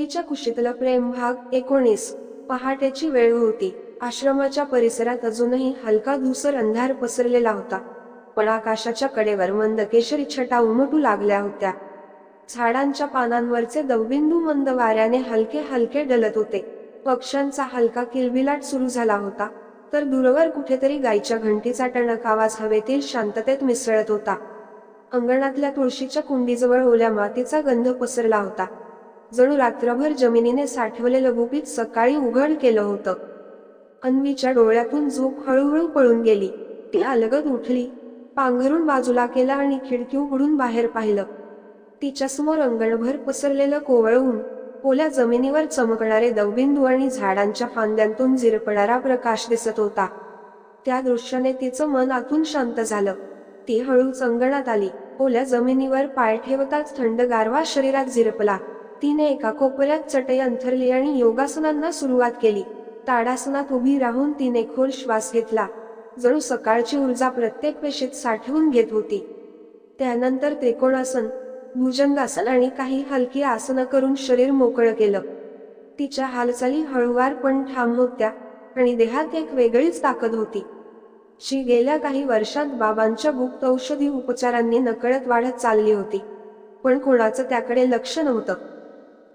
तिच्या कुशीतला प्रेम भाग एकोणीस. पहाटेची वेळ होती. आश्रमाच्या परिसरात अजूनही हलका धुसर अंधार पसरलेला होता. पण आकाशाच्या कडेवर मंद केशरी छटा उमटू लागल्या होत्या. झाडांच्या पानांवरचे दवबिंदू मंद वाऱ्याने हलके हलके डलत होते. पक्ष्यांचा हलका किलबिलाट सुरू झाला होता. तर दूरवर कुठेतरी गायीच्या घंटीचा टणक आवाज हवेतील शांततेत मिसळत होता. अंगणातल्या तुळशीच्या कुंडीजवळ ओल्या मातीचा गंध पसरला होता. जणू रात्रभर जमिनीने साठवलेलं गुपित सकाळी उघड केलं होतं. अन्वीच्या डोळ्यातून झोप हळूहळू पळून गेली. ती अलगद उठली. पांघरून बाजूला केला आणि खिडकी उघडून बाहेर पाहिलं. तिच्या समोर अंगणभर पसरलेलं कोवळवून ओल्या जमिनीवर चमकणारे दवबिंदू आणि झाडांच्या फांद्यांतून झिरपणारा प्रकाश दिसत होता. त्या दृश्याने तिचं मन आतून शांत झालं. ती हळूच अंगणात आली. ओल्या जमिनीवर पाय ठेवताच थंड गारवा शरीरात झिरपला. तिने एका कोपऱ्यात चटई अंथरली आणि योगासनांना सुरुवात केली. ताडासनात उभी राहून तिने खोल श्वास घेतला. जणू सकाळची ऊर्जा प्रत्येक पेशीत साठवून घेत होती. त्यानंतर त्रिकोणासन भुजंगासन आणि काही हलकी आसनं करून शरीर मोकळं केलं. तिच्या हालचाली हळुवार पण ठाम होत्या आणि देहात एक वेगळीच ताकद होती. जी गेल्या काही वर्षात बाबांच्या गुप्त औषधी उपचारांनी नकळत वाढत चालली होती. पण कोणाचं त्याकडे लक्ष नव्हतं.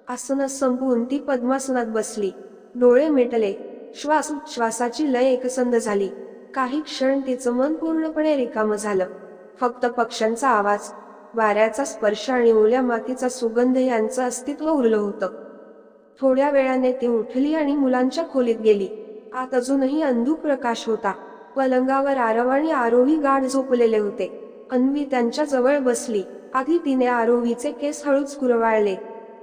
आसनं संपवून ती पद्मासनात बसली. डोळे मिटले. श्वास श्वासाची लय एकसंध झाली. काही क्षण तिचं मन पूर्णपणे रिकामं झालं. फक्त पक्ष्यांचा आवाज वाऱ्याचा स्पर्श आणि ओल्या मातीचा सुगंध यांचं अस्तित्व उरलं होतं. थोड्या वेळाने ती उठली आणि मुलांच्या खोलीत गेली. आत अजूनही अंधू प्रकाश होता. पलंगावर आरव आणि आरोही गाढ झोपलेले होते. अन्वी त्यांच्या जवळ बसली. आधी तिने आरोहीचे केस हळूच कुरवाळले.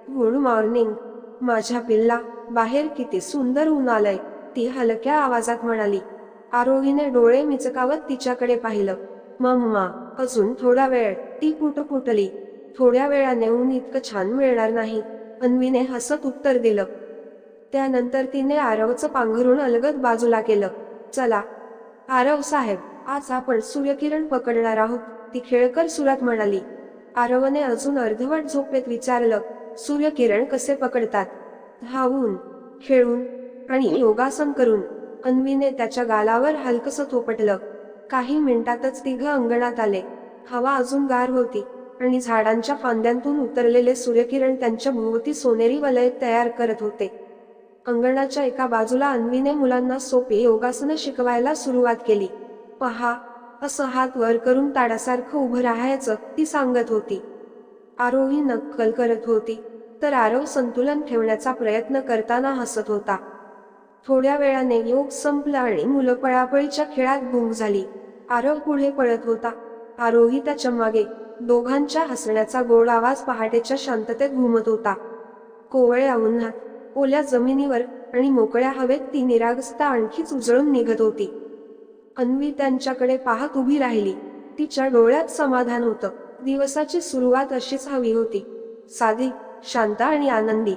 Good morning. माझ्या पिल्ला बाहेर किती सुंदर ऊन आलंय ती हलक्या आवाजात म्हणाली. आरोहीने डोळे मिचकावत तिच्याकडे पाहिलं. मम्मा अजून थोडा वेळ. ती पुटपुटली थोड्या वेळाने ऊन इतकं छान मिळणार नाही. अन्वीने हसत उत्तर दिलं. त्यानंतर तिने आरवचं पांघरून अलगद बाजूला केलं. चला. आरव साहेब आज आपण सूर्यकिरण पकडणार आहोत ती खेळकर सुरात म्हणाली. आरवने अजून अर्धवट झोपेत विचारलं सूर्यकिरण कसे पकडतात? धावून खेळून आणि योगासन करून अन्वीने त्याच्या गालावर हलकसं थोपटलं. काही मिनिटातच तिघ अंगणात आले. हवा अजून गार होती आणि झाडांच्या फांद्यांतून उतरलेले सूर्यकिरण त्यांच्या भोवती सोनेरी वलय तयार करत होते. अंगणाच्या एका बाजूला अन्वीने मुलांना सोपी योगासनं शिकवायला सुरुवात केली. पहा असं हात वर करून ताडासारखं उभं राहायचं ती सांगत होती. आरोही नक्कल करत होती. तर आरव संतुलन ठेवण्याचा प्रयत्न करताना हसत होता. थोड्या वेळाने योग संपला आणि मुलं पळापळीच्या खेळात गुंग झाली. आरव पुढे पळत होता. आरोही त्याच्यामागे दोघांच्या हसण्याचा गोड आवाज पहाटेच्या शांततेत घुमत होता. कोवळ्या उन्हात ओल्या जमिनीवर आणि मोकळ्या हवेत ती निरागसता आणखीच उजळून निघत होती. अन्वी त्यांच्याकडे पाहत उभी राहिली. तिच्या डोळ्यात समाधान होतं. दिवसाची सुरुवात अशीच हवी होती. साधी शांत आणि आनंदी.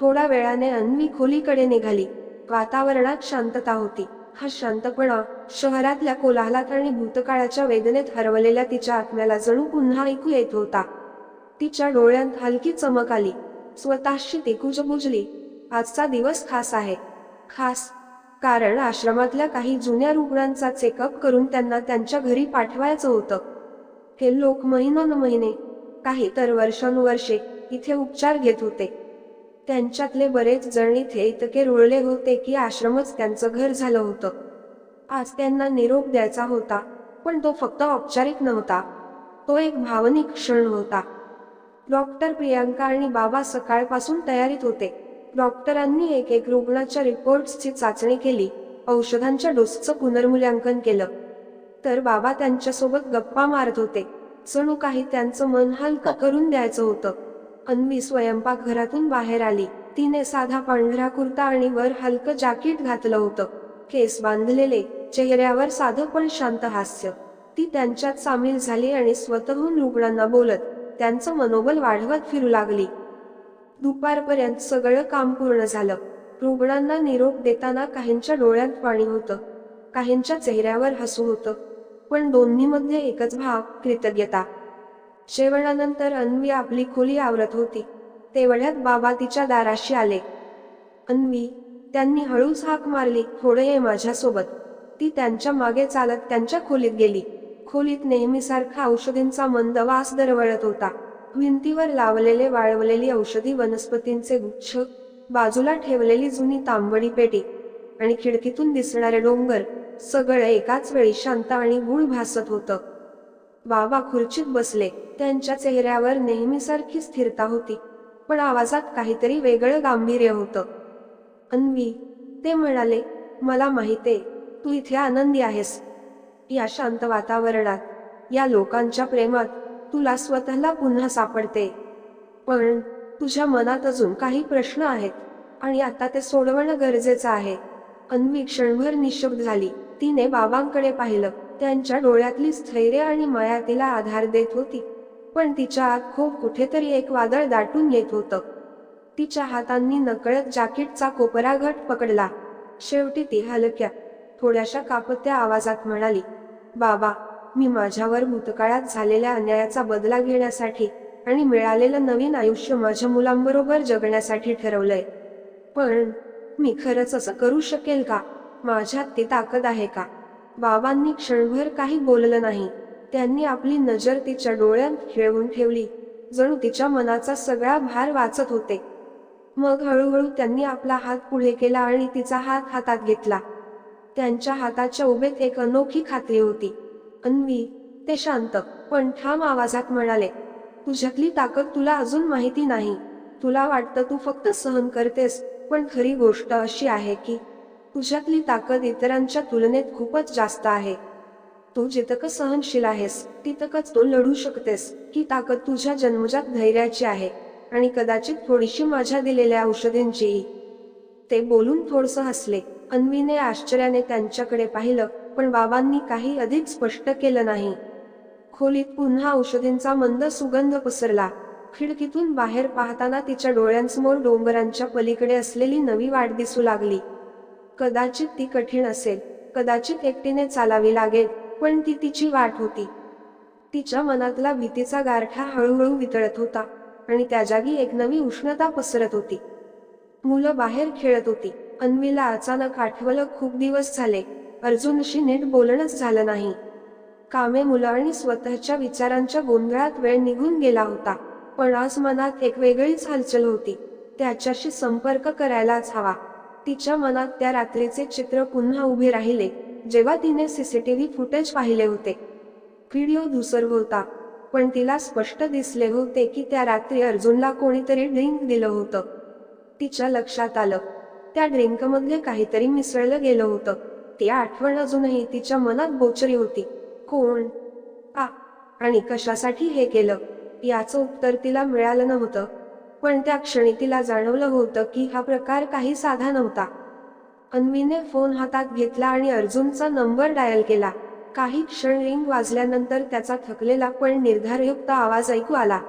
थोड्या वेळाने अन्वी खोलीकडे निघाली. वातावरणात शांतता होती. हा शांतपणा शहरातल्या कोलाहलात आणि भूतकाळाच्या वेदनेत हरवलेल्या तिच्या आत्म्याला जणू पुन्हा ऐकू येत होता. तिच्या डोळ्यात हलकी चमक आली. स्वतःशी ती कुजबुजली आजचा दिवस खास आहे. खास. कारण आश्रमातल्या काही जुन्या रुग्णांचा चेकअप करून त्यांना त्यांच्या घरी पाठवायचं होतं. हे लोक महिनोन महिने काही तर वर्षानुवर्षे इथे उपचार घेत होते. त्यांच्यातले बरेच जण इथे इतके रुळले होते की आश्रमच त्यांचं घर झालं होतं. आज त्यांना निरोप द्यायचा होता पण तो फक्त औपचारिक नव्हता. तो एक भावनिक क्षण होता. डॉक्टर प्रियांका आणि बाबा सकाळपासून तयारीत होते. डॉक्टरांनी एक एक रुग्णाच्या रिपोर्ट्सची चाचणी केली औषधांच्या डोसचं पुनर्मूल्यांकन केलं. तर बाबा त्यांच्यासोबत गप्पा मारत होते. जणू काही त्यांचं मन हलकं करून द्यायचं होतं. अन्वी स्वयंपाकघरातून बाहेर आली. तिने साधा पांढरा कुर्ता आणि वर हलकं जाकीट घातलं होतं. केस बांधलेले चेहऱ्यावर साधं पण शांत हास्य. ती त्यांच्यात सामील झाली आणि स्वतःहून रुग्णांना बोलत त्यांचं मनोबल वाढवत फिरू लागली. दुपारपर्यंत सगळं काम पूर्ण झालं. रुग्णांना निरोप देताना काहींच्या डोळ्यात पाणी होतं. काहींच्या चेहऱ्यावर हसू होतं. पण दोन्हीमध्ये एकच भाव कृतज्ञता. जेवणानंतर अन्वी आपली खोली आवरत होती. तेवढ्यात बाबा तिच्या दाराशी आले. अन्वी त्यांनी हळूच हाक मारली थोडं ये माझ्यासोबत. ती त्यांच्या मागे चालत त्यांच्या खोलीत गेली. खोलीत नेहमीसारखा औषधींचा मंद वास दरवळत होता. भिंतीवर लावलेले वाळवलेली औषधी वनस्पतींचे गुच्छ बाजूला ठेवलेली जुनी तांबडी पेटी आणि खिडकीतून दिसणारे डोंगर सगळं एकाच वेळी शांत आणि गुळ भासत होतं. बाबा खुर्चीत बसले त्यांच्या चेहऱ्यावर नेहमीसारखी स्थिरता होती पण आवाजात काहीतरी वेगळं गांभीर्य होतं. अन्वी ते म्हणाले मला माहिती तू इथे आनंदी आहेस. या शांत वातावरणात या लोकांच्या प्रेमात तुला स्वतःला पुन्हा सापडते. पण तुझ्या मनात अजून काही प्रश्न आहेत आणि आता ते सोडवणं गरजेचं आहे. अन्वी क्षणभर निशब्द झाली. तिने बाबांकडे पाहिलं. त्यांच्या डोळ्यातली स्थैर्य आणि माया तिला आधार देत होती. पण तिच्या आत खूप कुठेतरी एक वादळ दाटून येत होतं. तिच्या हातांनी नकळत जाकीटचा कोपरा घट पकडला. शेवटी ती हलक्या थोड्याशा कापत्या आवाजात म्हणाली बाबा मी माझ्यावर भूतकाळात झालेल्या अन्यायाचा बदला घेण्यासाठी आणि मिळालेलं नवीन आयुष्य माझ्या मुलांबरोबर जगण्यासाठी ठरवलंय. पण मी खरंच असं करू शकेल का? माझ्यात ती ताकद आहे का? बाबांनी क्षणभर काही बोललं नाही. त्यांनी आपली नजर तिच्या डोळ्यात खेळवून ठेवली. जणू तिच्या मनाचा सगळा भार वाचत होते. मग हळूहळू त्यांनी आपला हात पुढे केला आणि तिचा हात हातात घेतला. त्यांच्या हाताच्या उभेत एक अनोखी खात्री होती. अन्वी ते शांत पण ठाम आवाजात म्हणाले तुझ्यातली ताकद तुला अजून माहिती नाही. तुला वाटतं तू फक्त सहन करतेस पण खरी गोष्ट अशी आहे की तुझ्यातली ताकद इतरांच्या तुलनेत खूपच जास्त आहे. तू जितकं सहनशील आहेस तितकंच तू लढू शकतेस ही ताकद तुझ्या जन्मजात धैर्याची आहे आणि कदाचित थोडीशी माझ्या दिलेल्या औषधींचीही. ते बोलून थोडस हसले. अन्वीने आश्चर्याने त्यांच्याकडे पाहिलं पण बाबांनी काही अधिक स्पष्ट केलं नाही. खोलीत पुन्हा औषधींचा मंद सुगंध पसरला. खिडकीतून बाहेर पाहताना तिच्या डोळ्यांसमोर डोंगरांच्या पलीकडे असलेली नवी वाट दिसू लागली. कदाचित ती कठीण असेल. कदाचित एकटीने चालावी लागेल पण ती तिची वाट होती. तिच्या मनातला भीतीचा गारठा हळूहळू वितळत होता आणि त्या जागी एक नवी उष्णता पसरत होती. मुलं बाहेर खेळत होती. अन्वीला अचानक आठवलं खूप दिवस झाले. अर्जुनशी नीट बोलणंच झालं नाही. कामे मुलं आणि स्वतःच्या विचारांच्या गोंधळात वेळ निघून गेला होता. पण आज मनात एक वेगळीच हालचाल होती. त्याच्याशी संपर्क करायलाच हवा. तिच्या मनात त्या रात्रीचे चित्र पुन्हा उभे राहिले जेव्हा तिने सीसीटीव्ही फुटेज पाहिले होते. व्हिडिओ धुसर होता पण तिला स्पष्ट दिसले होते की त्या रात्री अर्जुनला कोणीतरी ड्रिंक दिलं होतं. तिच्या लक्षात आलं त्या ड्रिंकमधले काहीतरी मिसळलं गेलं होतं. ती आठवण अजूनही तिच्या मनात बोचरी होती. कोण? आ आणि कशासाठी हे केलं? याचं उत्तर तिला मिळालं नव्हतं. पण त्या क्षणी तिला जाणवलं होतं की हा प्रकार काही साधा नव्हता. अन्वीने फोन हातात घेतला आणि अर्जुनचा नंबर डायल केला. काही क्षण रिंग वाजल्यानंतर त्याचा थकलेला पण निर्धारयुक्त आवाज ऐकू आला.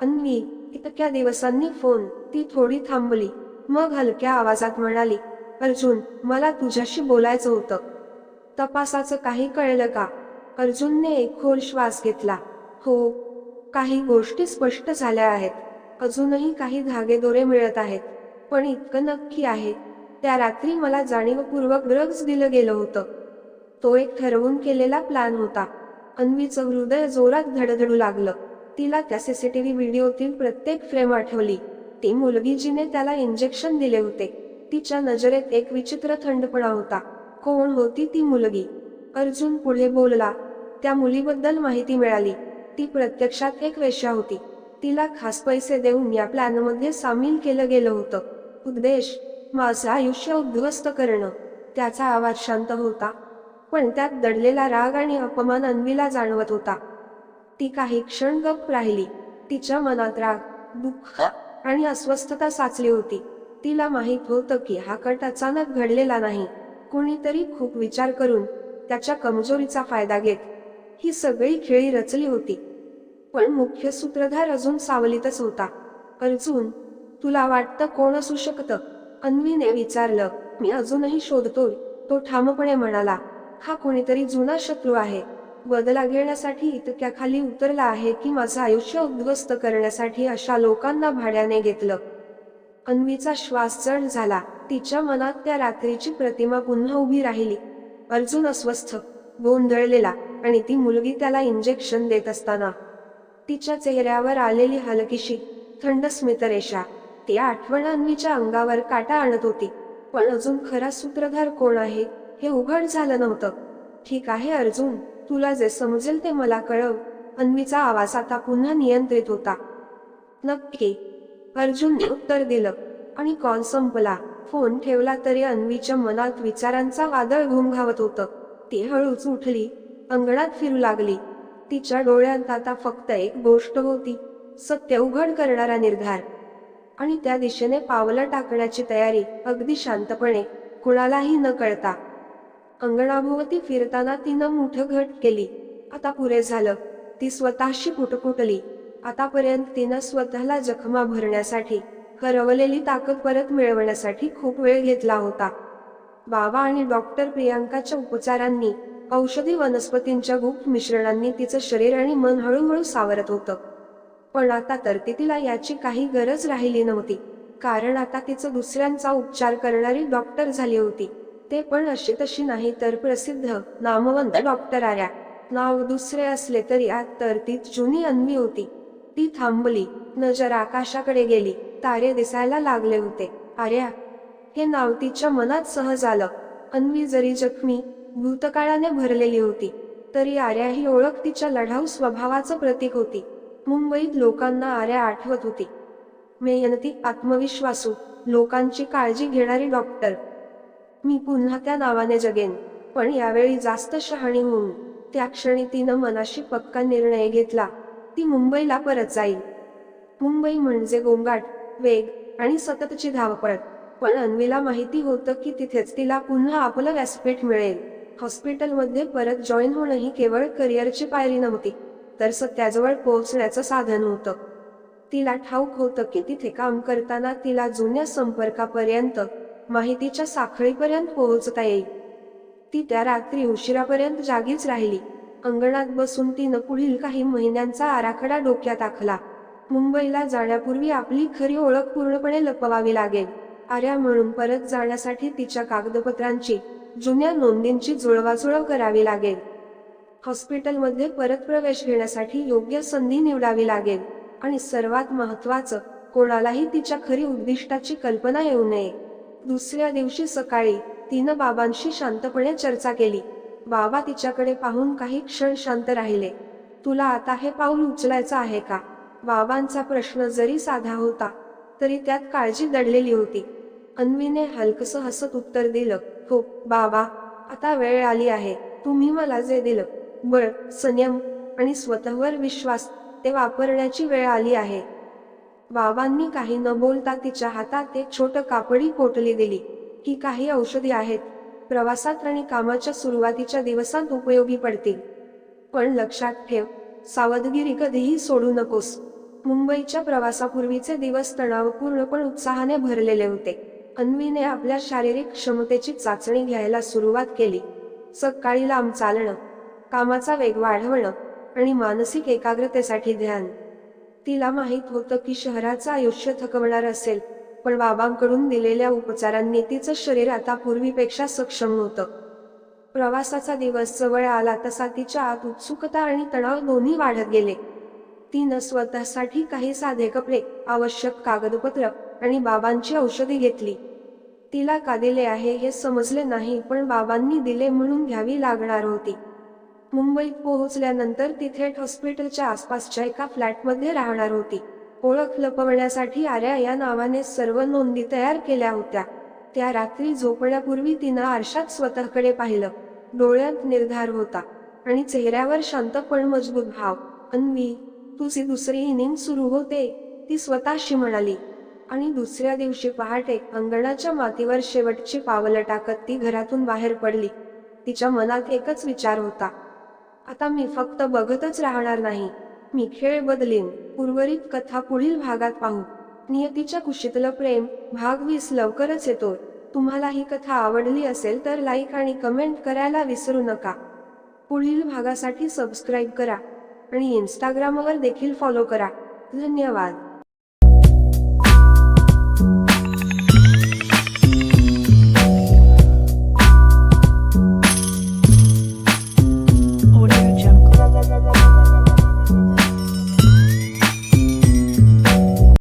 अन्वी इतक्या दिवसांनी फोन. ती थोडी थांबली. मग हलक्या आवाजात म्हणाली अर्जुन मला तुझ्याशी बोलायचं होतं. तपासाचं काही कळलं का? अर्जुनने एक खोल श्वास घेतला. हो काही गोष्टी स्पष्ट झाल्या आहेत. अजूनही काही धागेदोरे मिळत आहेत पण इतकं नक्की आहे त्या रात्री मला जाणीवपूर्वक ड्रग्ज दिलं गेलं होतं. तो एक ठरवून केलेला प्लॅन होता. अन्वीचं हृदय जोरात धडधडू लागलं. तिला त्या सीसीटीव्ही व्हिडिओतील प्रत्येक फ्रेम आठवली. ती मुलगी जिने त्याला इंजेक्शन दिले होते. तिच्या नजरेत एक विचित्र थंडपणा होता. कोण होती ती मुलगी? अर्जुन पुढे बोलला. त्या मुलीबद्दल माहिती मिळाली. ती प्रत्यक्षात एक वेश्या होती. तिला खास पैसे देऊन या प्लॅनमध्ये सामील केलं गेलं होतं. उद्देश माझं आयुष्य उद्ध्वस्त करणं. त्याचा आवाज शांत होता. पण त्यात दडलेला राग आणि अपमान अन्वीला जाणवत होता. ती काही क्षण गप्प राहिली. तिच्या मनात राग दुःख आणि अस्वस्थता साचली होती. तिला माहीत होतं की हा कट अचानक घडलेला नाही. कोणीतरी खूप विचार करून त्याच्या कमजोरीचा फायदा घेत ही सगळी खेळी रचली होती. पण मुख्य सूत्रधार अजून सावलीतच होता. अर्जुन तुला वाटतं कोण असू शकतं? अन्वीने विचारलं मी अजूनही शोधतोय तो ठामपणे म्हणाला हा कोणीतरी जुना शत्रू आहे. बदला घेण्यासाठी इतक्या खाली उतरला आहे की माझं आयुष्य उद्ध्वस्त करण्यासाठी अशा लोकांना भाड्याने घेतलं. अन्वीचा श्वास चढ झाला तिच्या मनात त्या रात्रीची प्रतिमा पुन्हा उभी राहिली. अर्जुन अस्वस्थ गोंधळलेला आणि ती मुलगी त्याला इंजेक्शन देत असताना तिच्या चेहऱ्यावर आलेली हलकीशी थंड स्मितरेषा. ती आठवण अन्वीच्या अंगावर काटा आणत होती. पण अजून खरा सूत्रधार कोण आहे हे उघड झालं नव्हतं. ठीक आहे अर्जुन तुला जे समजेल ते मला कळव. अन्वीचा आवाज आता पुन्हा नियंत्रित होता. नक्की. अर्जुनने उत्तर दिलं. आणि कॉल संपला. फोन ठेवला तरी अन्वीच्या मनात विचारांचा वादळ घुमघावत होतं. ती हळूच उठली. अंगणात फिरू लागली. तिच्या डोळ्यात आता फक्त एक गोष्ट होती सत्य उघड करणारा निर्धार. आणि त्या दिशेने पावलं टाकण्याची तयारी अगदी शांतपणे कुणालाही न कळता. अंगणाभोवती फिरताना तिनं मोठं घट केली. आता पुरे झालं. ती स्वतःशी कुटकुटली. आतापर्यंत तिनं स्वतःला जखमा भरण्यासाठी हरवलेली ताकद परत मिळवण्यासाठी खूप वेळ घेतला होता. बाबा आणि डॉक्टर प्रियांकाच्या उपचारांनी औषधी वनस्पतींच्या गुप्त मिश्रणांनी तिचं शरीर आणि मन हळूहळू सावरत होतं. पण आता तर ती तिला याची काही गरज राहिली नव्हती. कारण आता तिचं दुसऱ्यांचा उपचार करणारी डॉक्टर झाली होती. ते पण अशी तशी नाही तर प्रसिद्ध नामवंत डॉक्टर आर्या नाव दुसरे असले तरी आत तर तीच जुनी अन्वी होती. ती थांबली नजर आकाशाकडे गेली तारे दिसायला लागले होते. आर्या हे नाव तिच्या मनात सहज आलं. अन्वी जरी जखमी भूतकाळाने भरलेली होती. तरी आर्या ही ओळख तिच्या लढाऊ स्वभावाचं प्रतीक होती. मुंबईत लोकांना आर्या आठवत होती. मेहनती आत्मविश्वासू लोकांची काळजी घेणारी डॉक्टर. मी पुन्हा त्या नावाने जगेन. पण यावेळी जास्त शहाणी होऊन त्या क्षणी तिनं मनाशी पक्का निर्णय घेतला. ती मुंबईला परत जाईल. मुंबई म्हणजे गोंगाट वेग आणि सततची धावपळ. पण अन्वीला माहिती होतं की तिथेच तिला पुन्हा आपलं व्यासपीठ मिळेल. हॉस्पिटलमध्ये परत जॉईन होणं ही केवळ करिअरची पायरी नव्हती तर सत्याजवळ पोहोचण्याचं साधन होतं. तिला ठाऊक होतं की तिथे काम करताना तिला जुन्या संपर्कापर्यंत माहितीच्या साखळीपर्यंत पोहोचता येईल. ती त्या रात्री उशिरापर्यंत जागीच राहिली. अंगणात बसून तिनं पुढील काही महिन्यांचा आराखडा डोक्यात आखला. मुंबईला जाण्यापूर्वी आपली खरी ओळख पूर्णपणे लपवावी लागेल. आर्या म्हणून परत जाण्यासाठी तिच्या कागदपत्रांची जुन्या नोंदींची जुळवाजुळव करावी लागेल. हॉस्पिटलमध्ये परत प्रवेश घेण्यासाठी योग्य संधी निवडावी लागेल आणि सर्वात महत्वाचं कोणालाही तिच्या खरी उद्दिष्टाची कल्पना येऊ नये. दुसऱ्या दिवशी सकाळी तिनं बाबांशी शांतपणे चर्चा केली. बाबा तिच्याकडे पाहून काही क्षण शांत राहिले. तुला आता हे पाऊल उचलायचं आहे का बाबांचा प्रश्न जरी साधा होता तरी त्यात काळजी दडलेली होती. अन्वीने हलकसं हसत उत्तर दिलं. हो बाबा आता वेळ आली आहे. तुम्ही मला जे दिलं बळ संयम आणि स्वतःवर विश्वास ते वापरण्याची वेळ आली आहे. बाबांनी काही न बोलता तिच्या हातात एक छोट कापडी पोटली दिली ही काही औषधी आहेत. प्रवासात आणि कामाच्या सुरुवातीच्या दिवसात उपयोगी पडतील. पण लक्षात ठेव सावधगिरी कधीही सोडू नकोस. मुंबईच्या प्रवासापूर्वीचे दिवस तणावपूर्ण पण उत्साहाने भरलेले होते. अन्वीने आपल्या शारीरिक क्षमतेची चाचणी घ्यायला सुरुवात केली. सकाळी लांब चालणं कामाचा वेग वाढवणं आणि मानसिक एकाग्रतेसाठी ध्यान. तिला माहीत होतं की शहराचं आयुष्य थकवणार असेल पण बाबांकडून दिलेल्या उपचारांनी तिचं शरीर आता पूर्वीपेक्षा सक्षम होतं. प्रवासाचा दिवस जवळ आला तसा तिच्या आत उत्सुकता आणि तणाव दोन्ही वाढत गेले. तिनं स्वतःसाठी काही साधे कपडे आवश्यक कागदपत्र आणि बाबांची औषधी घेतली. तिला का दिले आहे हे समजले नाही पण बाबांनी दिले म्हणून घ्यावी लागणार होती. मुंबईत पोहोचल्यानंतर ती थेट हॉस्पिटलच्या आसपासच्या एका फ्लॅटमध्ये राहणार होती. ओळख लपवण्यासाठी आर्या या नावाने सर्व नोंदी तयार केल्या होत्या. त्या रात्री झोपण्यापूर्वी तिनं आरशात स्वतःकडे पाहिलं. डोळ्यात निर्धार होता. आणि चेहऱ्यावर शांत पण मजबूत भाव. अन्वी तुझी दुसरी इनिंग सुरू होते ती स्वतःशी म्हणाली. आणि दुसऱ्या दिवशी पहाटे अंगणाच्या मातीवर शेवटची पावलं टाकत ती घरातून बाहेर पडली. तिच्या मनात एकच विचार होता. आता मी फक्त बघतच राहणार नाही. मी खेळ बदलीन. उर्वरित कथा पुढील भागात पाहू. नियतीच्या कुशीतलं प्रेम भाग वीस लवकरच येतो तुम्हाला ही कथा आवडली असेल तर लाईक आणि कमेंट करायला विसरू नका. पुढील भागासाठी सबस्क्राईब करा आणि इंस्टाग्रामवर देखील फॉलो करा. धन्यवाद.